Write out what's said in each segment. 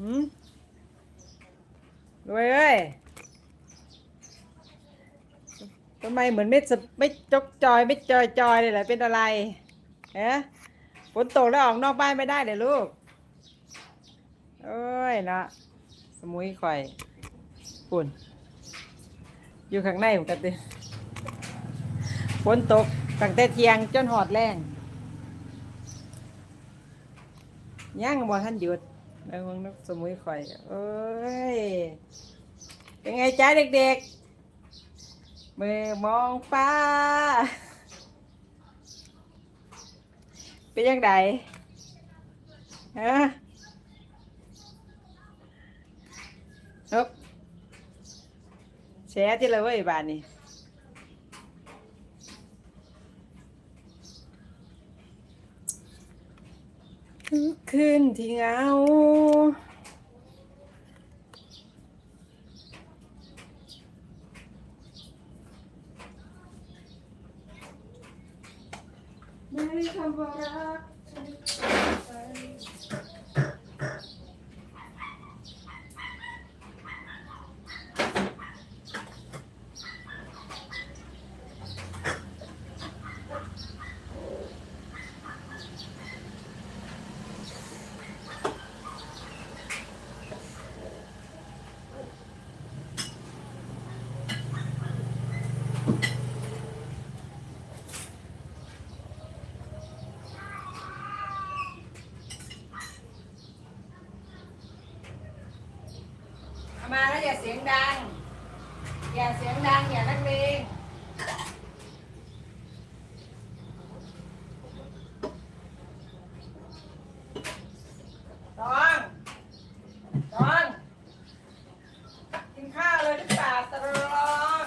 หืมรวยเอ้ยทำไมเหมือนไม่สไม่จกจอยไม่จอยจอยเลยเหรอเป็นอะไรเอ๊ะฝนตกแล้วออกนอกบ้านไม่ได้เลยลูกโอ้ยเนาะสมุยข่อยปุ่น อยู่ข้างในผมกันดิฝนตกตั้งแต่เที่ยงจนหอดแรงย่างบ่ท่านหยุด แล้วมึงนกสมุยข่อยเอ้ยเป็นไงจ้าเด็กๆ มือมองฟ้า เป็นยังไงฮะนกแชร์ที่เลยเว้บ้านนี้ ทุกคืนที่เหงาไม่คำว่ารักเอามาแล้วอย่าเสียงดัง อย่าเสียงดัง อย่านักเลงตองตองกินข้าวเลยหรือเปล่าตะรอง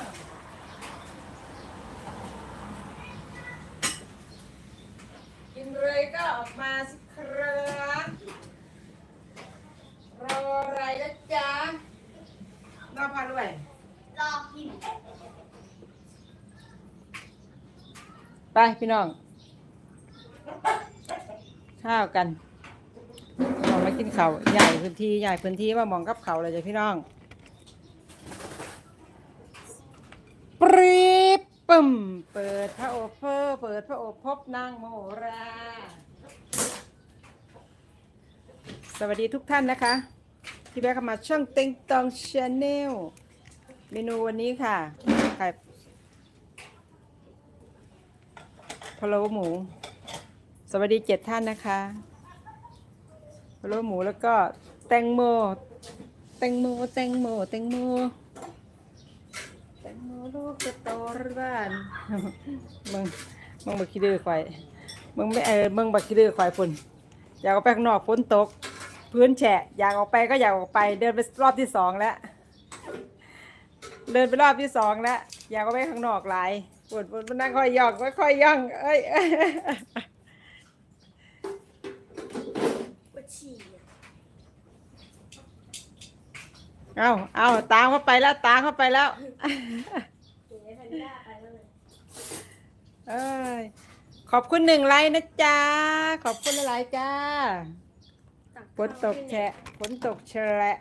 กินเลยก็ออกมาสิครับรออะไรนะจ๊ะรอพาด้วย รอกิน ไปพี่น้อง ข้าวกันมองมากินเขาใหญ่พื้นที่ใหญ่พื้นที่ว่ามองกับเขาเลยจ้ะพี่น้องปรีบปึ่มเปิดพระโอเพอร์เปิดพระโอพบนางโมรา สวัสดีทุกท่านนะคะ ที่แวะเข้ามาช่องเต็งตองชาแนลเมนูวันนี้ค่ะไข่พะโล้หมู สวัสดีเจ็ดท่านนะคะพะโล้หมูแล้วก็แตงโม แตงโม แตงโม แตงโม แตงโมลูกจะโตหรือบ้านมึงมึงบักขี้ดื้อควายมึงไม่เออมึงบักขี้ดื้อควายฝุ่นอยากออกไปข้างนอกฝนตก พื้นแฉะ อยากออกไปก็อยากออกไป เดินไปรอบที่สองแล้ว เดินไปรอบที่สองแล้ว อยากออกไปข้างนอกหลาย ฝุ่นฝุ่นมันนั่งค่อยย่องค่อยๆย่องเอ้ยเอ้ยปวดฉี่อะเอาเอาตามเข้าไปแล้ว ตามเข้าไปแล้วเก๋แพนด้าไปแล้วเลยเอ้ยขอบคุณหนึ่งไลค์นะจ๊ะ ขอบคุณหลายๆจ้าตักฝนตกแฉะฝนตกแฉะ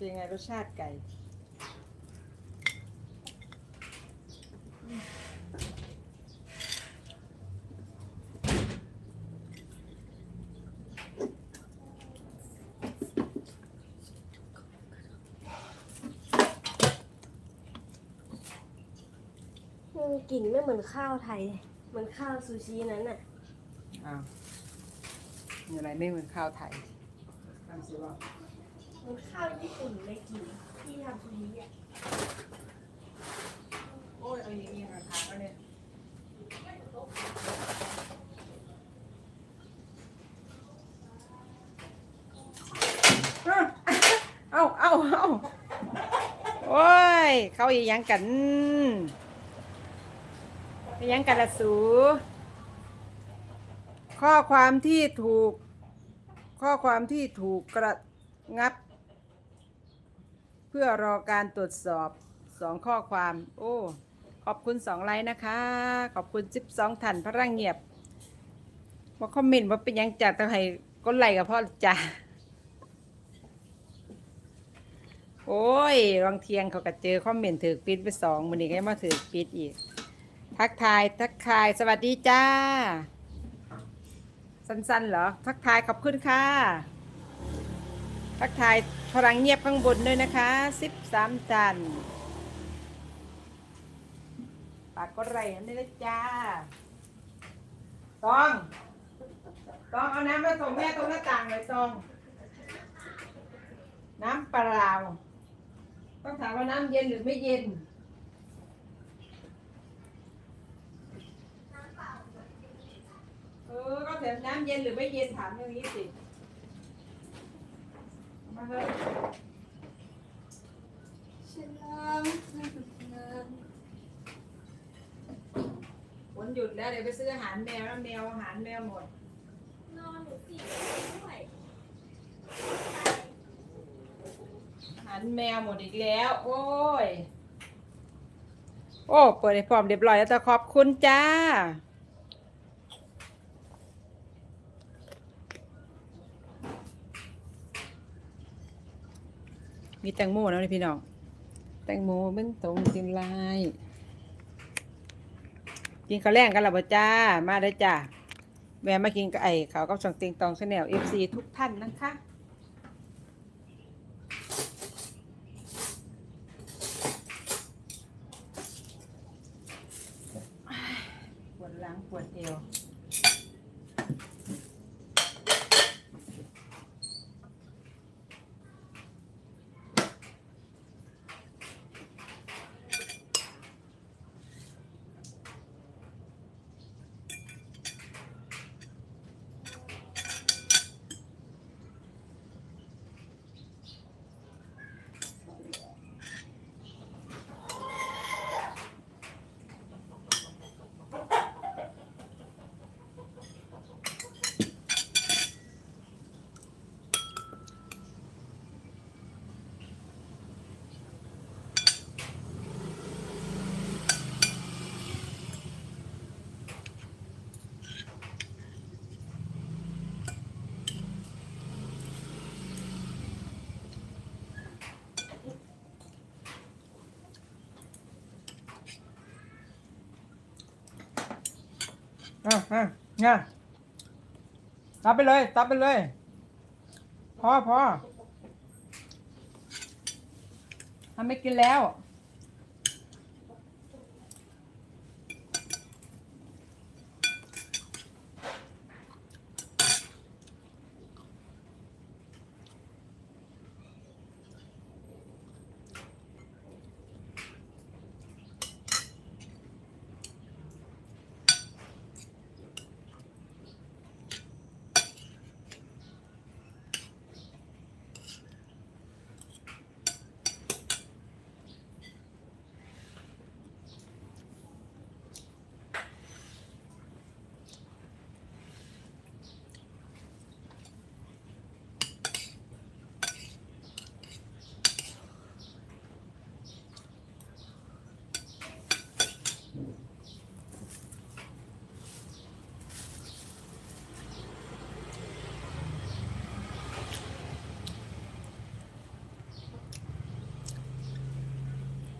เป็นยังไงรสชาติไก่อืมกลิ่นไม่เหมือนข้าวไทย เหมือนข้าวซูชินั้นน่ะอ้าวมีอะไรไม่เหมือนข้าวไทยทำสิว่าเหมือ นข้าวญี่ปุ่นเลยกินที่ทำซูชิอะโอ้ยเอาอย่างนี้ราคาก็เนี่ยเอาเอาเอาโอ้ย เขาอียังกันอียังกันละสู ข้อความที่ถูก ข้อความที่ถูกกระงับ เพื่อรอการตรวจสอบสองข้อความ โอ้ ขอบคุณสองไลค์นะคะ ขอบคุณสิบสองท่านพระเงียบว่าคอมเมนต์ว่าเป็นยังจากต่ให้ก็ไลกับพ่อจ้าโอ้ยวังเทียงเขาก็เจอคอมเมนต์ถือปิดไปสองมือนี้ก็ยังมาถือปิดอีก ทักทาย ทักทาย สวัสดีจ้า สั้นๆเหรอ ทักทายขอบคุณค่ะ ทักทาย พลังเงียบข้างบนด้วยนะคะสิบสามจันปากก็ไรนั่นเลยจ้าตองตองเอาน้ำมาส่งแม่ตรงหน้าต่างเลยตอง น้ำเปล่าต้องถามว่าน้ำเย็นหรือไม่เย็นเออก็เถอะน้ำเย็นหรือไม่เย็นถามอย่างนี้สิ มาเถอะ ฉันน้ำน้ ฝนหยุดแล้วเดี๋ยวไปซื้ออาหารแมวแล้วแมวอาหารแมวหมด นอนหนูสี่ด้วยอาหารแมวหมดอีกแล้ว โอ้ย โอ้ เปิดให้พร้อมเรียบร้อยแล้วแต่ขอบคุณจ้า มีแตงโมแล้วนี่พี่น้อง แตงโมเป็นตรงจินลาย กินข้าวแรงกันหรอบ่จ้า มาได้จ้าแวะมากินกับไอ้เขาวกับช่องติงตองชาแนลเอฟซีทุกท่านนะคะ อะอะเนี่ยตับไปเลย ตับไปเลย พอพอทำไม่กินแล้ว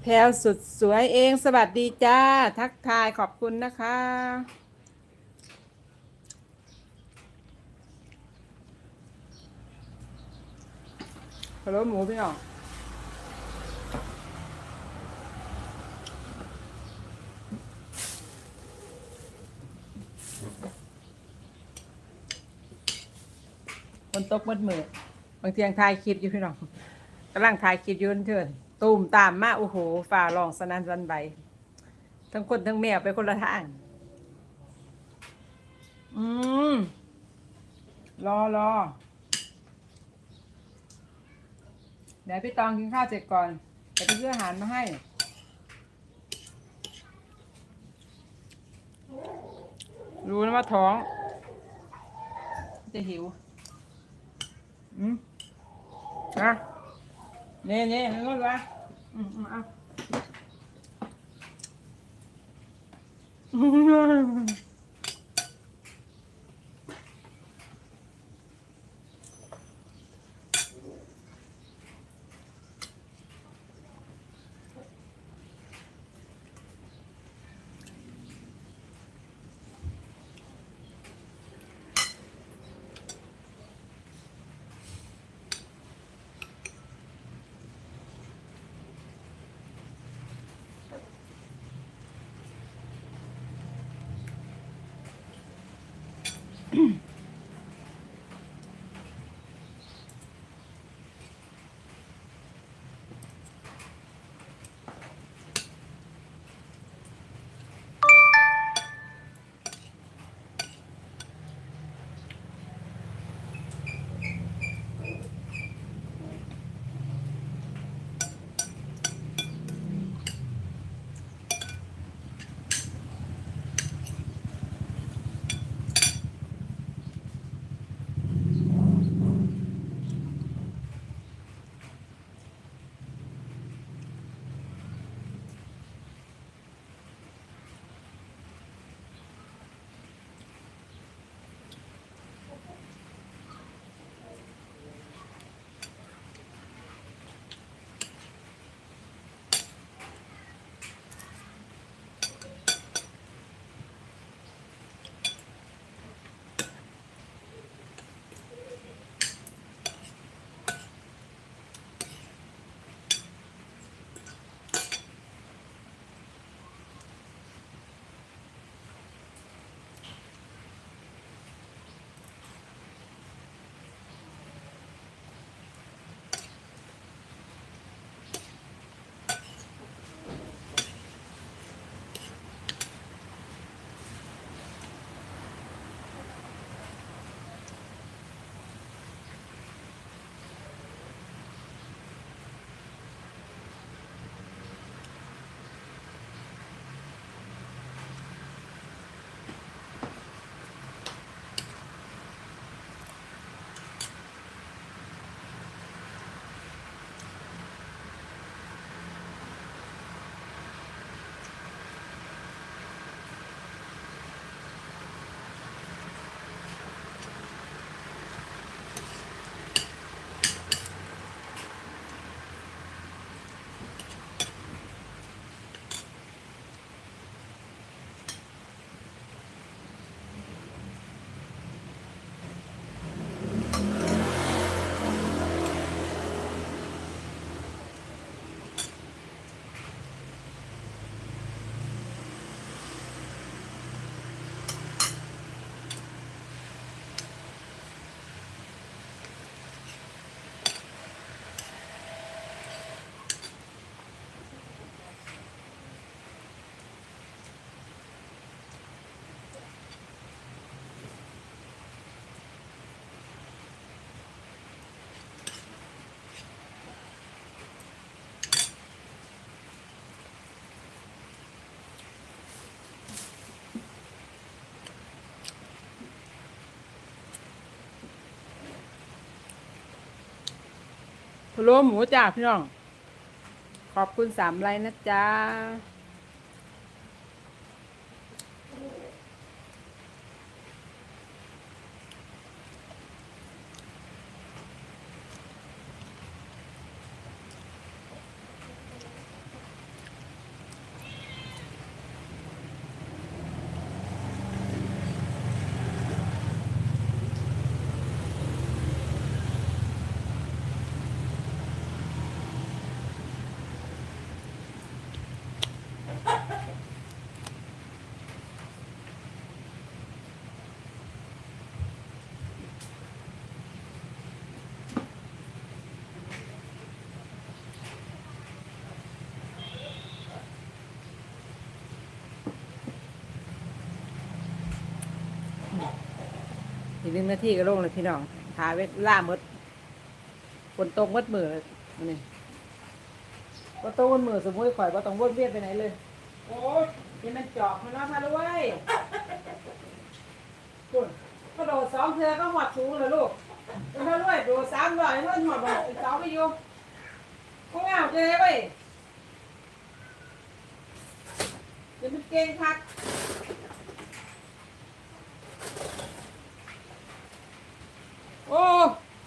แพลวสุดสวยเองสวัสดีจ้า ทักทายขอบคุณนะคะ ฮัลโหลหมูพี่น้องคนตกมืดมืดบางเทียงถ่ายคลิปอยู่พี่น้องกำลังถ่ายคลิปอยู่เถื่อน ตูมตามมาโอ้โหฝ่าลองสนันวันใบทั้งคนทั้งแมวไปคนละทาง อืม รอรอ เดี๋ยวพี่ตองกินข้าวเสร็จก่อนจะไปซื้ออาหารมาให้ รู้นะว่าท้อง จะหิว อืมนะ นี่นี่ให้งดวะอืมอืมเอา mm โล้หมูจ้าพี่น้อง ขอบคุณสามไลน์นะจ๊ะ หนึ่งนาทีก็ลงเลยพี่น้องหาเวล่ามดฝนตกมดมือเลยนี่ก็ตกหมดมือสมมติข่อยว่าต้องวนเวียนไปไหนเลย โอ้ยยังมันจอกมันว่าพาด้วยคุณก็โดดสองเทือก็หอดสูงเลยลูกเป็นพาด้วยโดดสามร้อยเมื่หอดบอกสองไปอยู่ก็งาเจอเว้ยเดี๋ยวมันเก่งคัก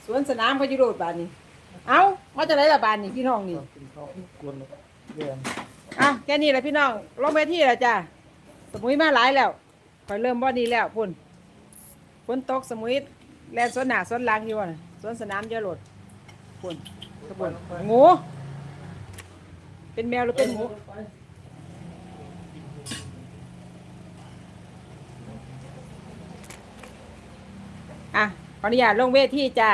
สวนสนามเขาอยู่โดดบานนี้ เอ้ามาจะไหนละบานนี่พี่น้องนี่กินข้าวกวนเลยเรียนอะแค่นี้แหละพี่น้องลงไปที่แล้วจ้ะสมุยมาหลายแล้วคอยเริ่มบ่ดีแล้วพุ่นฝนตกสมุยแลนสวนหนาสวนหลังอยู่น่ะสวนสนามเยอะโหลดพุ่นกระปุ่นงูเป็นแมวหรือเป็นหมูอะข ออนุญาตลงเวทีจ้า